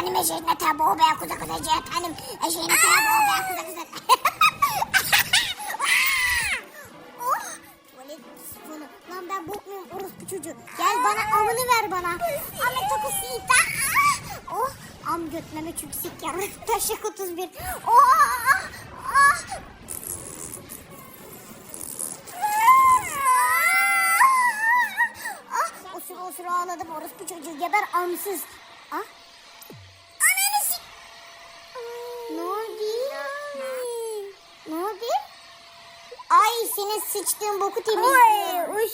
cehennem eşeğine tabi o be kuza kuza cehennem eşeğine tabi o be kuza kuza. Lan ben bokmuyorum orospu çocuğu. Gel bana amını ver bana. Ahmet çok sita. Oh am götmeme çünkü sik ya. Taşak 31. Oh, Osur osur ağladım orospu çocuğu geber amsız. Ah. Ananı sik. Ne oldu? Ne oldu? Ay senin sıçtığın boku temizliyorum. Oy